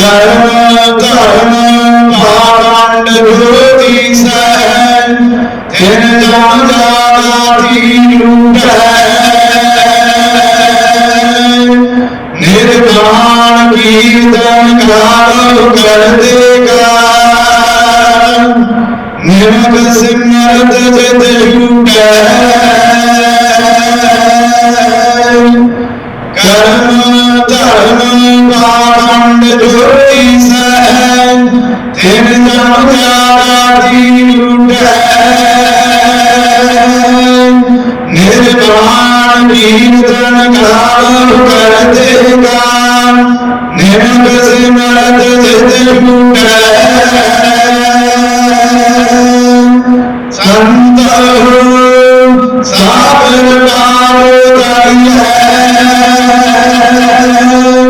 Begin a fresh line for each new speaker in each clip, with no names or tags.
ਕਰਮ ਧਰਮ ਭਾਵੰਡ ਜੋਤੀ ਸਹਿ ਤਿਨ ਜਮ ਜਾਤੀ ਲੂਟੈ ਨਿਰਵਾਣ ਕੀਰਤਨ ਗਾਵ ਕਰਦੇ ਗਾ ਨਿਰਮਲ ਸਿਮਰਤ ਜਿਤ ਝੂਟੈ ਕਰਮ ਧਰਮ ਪਾਖੰਡ ਜੋਤੀ ਸਹਿ ਤਿਨ ਜਮ ਜਾਤੀ ਲੁਟੈ ਨਿਰਵਾਣ ਕੀਰਤਨ ਗਾਵ ਕਰਦੇ ਗਾ ਨਿਰਮਲ ਸਿਮਰਤ ਜਿਤ ਝੂਟੈ ਸੰਤ ਸਾਬਰ ਪਾਉ ਜੇ ਕੋ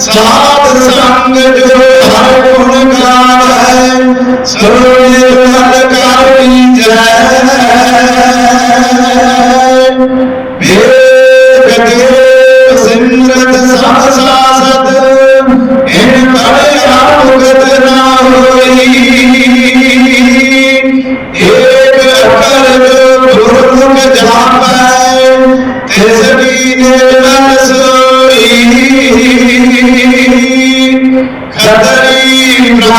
सात संग जो हर गुण गावे सो निर्मल करी जय भेद देव सिमरत सासासत इन पर आमुगत ना होई एक अकर गुरुमुख जापै तिस दीने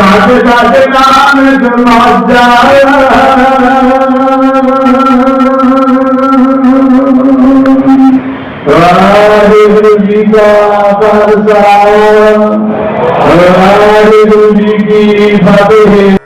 साथ साथ कान समा वाहिगुरु जी का परसा जी की